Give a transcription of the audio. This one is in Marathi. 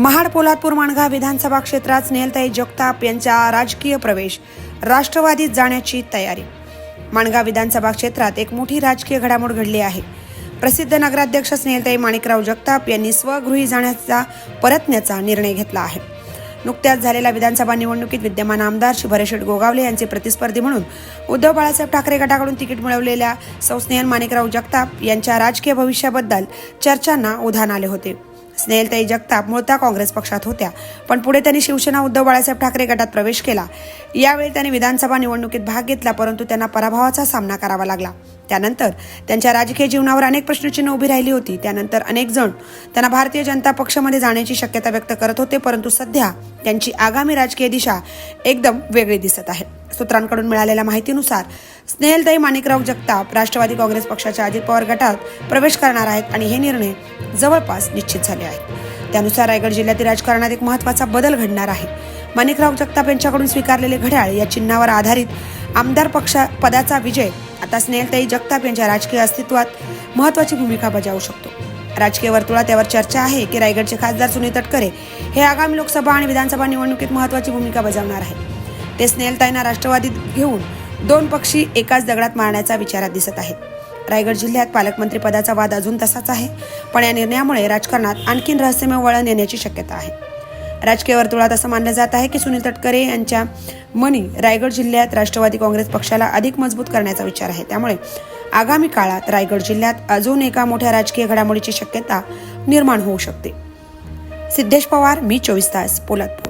महाड पोलादपूर माणगाव विधानसभा क्षेत्रात स्नेहलताई जगताप यांचा राजकीय प्रवेश राष्ट्रवादीत जाण्याची तयारी. माणगाव विधानसभा क्षेत्रात एक मोठी राजकीय घडामोड घडली आहे. प्रसिद्ध नगराध्यक्ष स्नेहलताई माणिकराव जगताप यांनी स्वगृही जाण्याचा परतण्याचा निर्णय घेतला आहे. नुकत्याच झालेल्या विधानसभा निवडणुकीत विद्यमान आमदार श्री भरेशेठ गोगावले यांचे प्रतिस्पर्धी म्हणून उद्धव बाळासाहेब ठाकरे गटाकडून तिकीट मिळवलेल्या सौ स्नेहल माणिकराव जगताप यांच्या राजकीय भविष्याबद्दल चर्चांना उधाण आले होते. स्नेहलताई जगताप मूळता काँग्रेस पक्षात होत्या. पण पुढे त्यांनी शिवसेना उद्धव बाळासाहेब ठाकरे गटात प्रवेश केला. यावेळी त्यांनी विधानसभा निवडणुकीत भाग घेतला परंतु त्यांना पराभवाचा सामना करावा लागला. त्यानंतर त्यांच्या राजकीय जीवनावर अनेक प्रश्नचिन्ह उभी राहिली होती. त्यानंतर अनेक जण त्यांना भारतीय जनता पक्षामध्ये जाण्याची शक्यता व्यक्त करत होते परंतु सध्या त्यांची आगामी राजकीय दिशा एकदम वेगळी दिसत आहे. सूत्रांकडून मिळालेल्या माहितीनुसार स्नेहलताई माणिकराव जगताप राष्ट्रवादी काँग्रेस पक्षाच्या अजित पवार गटात प्रवेश करणार आहेत आणि हे निर्णय जवळपास निश्चित झाले आहेत. त्यानुसार रायगड जिल्ह्यातील राजकारणात एक महत्त्वाचा बदल घडणार आहे. माणिकराव जगताप यांच्याकडून स्वीकारलेले घड्याळ या चिन्हावर आधारित आमदार पक्षा पदाचा विजय आता स्नेहलताई जगताप यांच्या राजकीय अस्तित्वात महत्त्वाची भूमिका बजावू शकतो. राजकीय वर्तुळात यावर चर्चा आहे की रायगडचे खासदार सुनील तटकरे हे आगामी लोकसभा आणि विधानसभा निवडणुकीत महत्त्वाची भूमिका बजावणार आहेत. ते स्नेहलताईंना राष्ट्रवादीत घेऊन दोन पक्षी एकाच दगडात मारण्याचा विचारात दिसत आहेत. रायगड जिल्ह्यात पालकमंत्री पदाचा वाद अजून तसाच आहे पण या निर्णयामुळे राजकारणात आणखीन रहस्यमय वळण येण्याची शक्यता आहे. राजकीय वर्तुळात असं मानलं जात आहे की सुनील तटकरे यांच्या मनी रायगड जिल्ह्यात राष्ट्रवादी काँग्रेस पक्षाला अधिक मजबूत करण्याचा विचार आहे. त्यामुळे आगामी काळात रायगड जिल्ह्यात अजून एका मोठ्या राजकीय घडामोडीची शक्यता निर्माण होऊ शकते. सिद्धेश पवार मी चोवीस तास पोलादपूर.